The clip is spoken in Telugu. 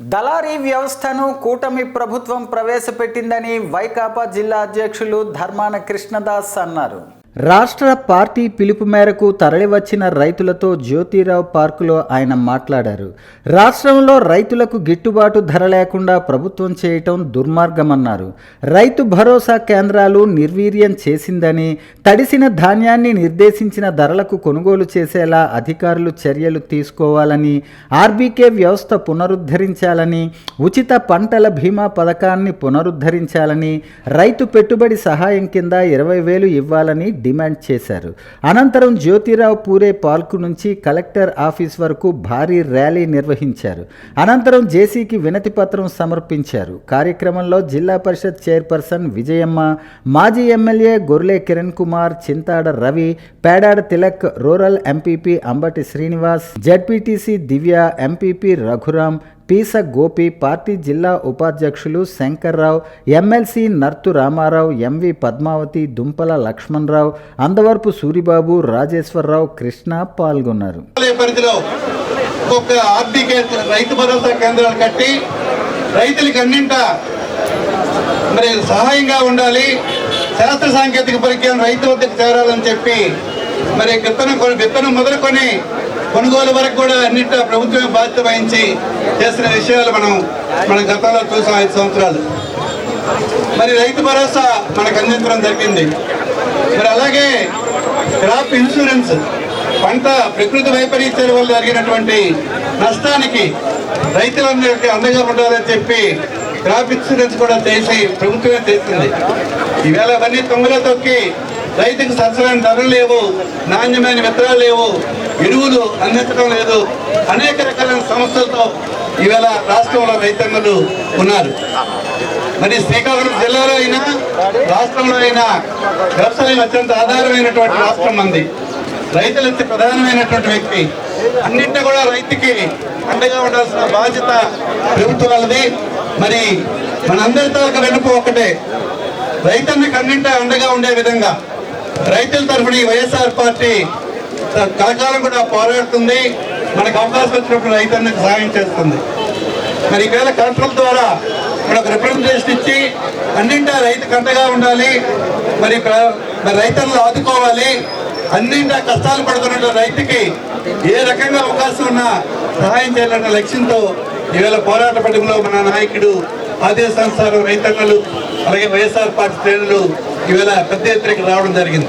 దళారీ వ్యవస్థను కూటమి ప్రభుత్వం ప్రవేశపెట్టిందని వైకాపా జిల్లా అధ్యక్షులు ధర్మాన కృష్ణదాస్ అన్నారు. రాష్ట్ర పార్టీ పిలుపు మేరకు తరలివచ్చిన రైతులతో జ్యోతిరావు పార్కులో ఆయన మాట్లాడారు. రాష్ట్రంలో రైతులకు గిట్టుబాటు ధర లేకుండా ప్రభుత్వం చేయటం దుర్మార్గమన్నారు. రైతు భరోసా కేంద్రాలు నిర్వీర్యం చేసిందని తడిసిన ధాన్యాన్ని నిర్దేశించిన ధరలకు కొనుగోలు చేసేలా అధికారులు చర్యలు తీసుకోవాలని ఆర్బీకే వ్యవస్థ పునరుద్ధరించాలని ఉచిత పంటల బీమా పథకాన్ని పునరుద్ధరించాలని రైతు పెట్టుబడి సహాయం కింద ఇరవై వేలు ఇవ్వాలని డిమాండ్ చేశారు. అనంతరం జ్యోతిరావు పూరే పార్కు నుంచి కలెక్టర్ ఆఫీస్ వరకు భారీ ర్యాలీ నిర్వహించారు. అనంతరం జేసీకి వినతి పత్రం సమర్పించారు. కార్యక్రమంలో జిల్లా పరిషత్ చైర్పర్సన్ విజయమ్మ మాజీ MLA Gorle Kiran Kumar Chintada Ravi Pedada Tilak rural MPP Ambati Srinivas ZPTC Divya MPP Raghuram Peesa Gopi party జిల్లా ఉపాధ్యక్షులు Shankarrao MLC Nartu Ramarao M V Padmavathi Dumpala Lakshmanarao Andavarapu Suribabu Rajeswara Rao Krishna పాల్గొన్నారు. పరిధిలో ఆర్థిక రైతు భరోసా కేంద్రాలు కట్టి రైతులకు అన్నింట మరి సహాయంగా ఉండాలి. శాస్త్ర సాంకేతిక పరిజ్ఞానం రైతు వద్దకు చేరాలని చెప్పి మరి విత్తనం విత్తనం మొదలుకొని కొనుగోలు వరకు కూడా అన్నింట ప్రభుత్వమే బాధ్యత వహించి చేసిన విషయాలు మనం మన గతంలో చూసాం ఐదు సంవత్సరాలు. మరి రైతు భరోసా మనకు అందించడం జరిగింది. మరి అలాగే క్రాప్ ఇన్సూరెన్స్ పంట ప్రకృతి వైపరీత్యాల వల్ల జరిగినటువంటి నష్టానికి రైతులందరికీ అండగా ఉండాలని చెప్పి క్రాప్ ఇన్సూరెన్స్ కూడా చేసి ప్రభుత్వమే చేస్తుంది ఈవేళ అవన్నీ తొంగలో తొక్కి రైతుకు సరసమైన ధరలు లేవు నాణ్యమైన విత్తనాలు లేవు ఎరువులు అందించడం లేదు. అనేక రకాలైన సమస్యలతో ఈవేళ రాష్ట్రంలో రైతన్నలు ఉన్నారు. మరి శ్రీకాకుళం జిల్లాలో అయినా రాష్ట్రంలో అయినా వ్యవసాయం అత్యంత ఆధారమైనటువంటి రాష్ట్రం మంది రైతులు అతి ప్రధానమైనటువంటి వ్యక్తి. అన్నింటి కూడా రైతుకి అండగా ఉండాల్సిన బాధ్యత ప్రభుత్వాలది మరి మనందరితో ఒక వెనుక ఒకటే. రైతన్నకి అన్నింటా అండగా ఉండే విధంగా రైతుల తరఫున వైఎస్ఆర్ పార్టీ కలకాలం కూడా పోరాడుతుంది. మనకు అవకాశం వచ్చినప్పుడు రైతన్నకు సహాయం చేస్తుంది. మరి ఈవేళ కలెక్టర్ల ద్వారా ఇక్కడ ఒక రిప్రజెంటేషన్ ఇచ్చి అన్నింటా రైతు కంటగా ఉండాలి. మరి ప్ర- మరి రైతులను ఆదుకోవాలి. అన్నింటా కష్టాలు పడుతున్న రైతుకి ఏ రకంగా అవకాశం ఉన్నా సహాయం చేయాలన్న లక్ష్యంతో ఈవేళ పోరాట పడుగులో మన నాయకుడు ఆదేశానుసారం రైతన్నలు అలాగే వైఎస్ఆర్ పార్టీ శ్రేణులు ఈవేళ పెద్ద ఎత్తున రావడం జరిగింది.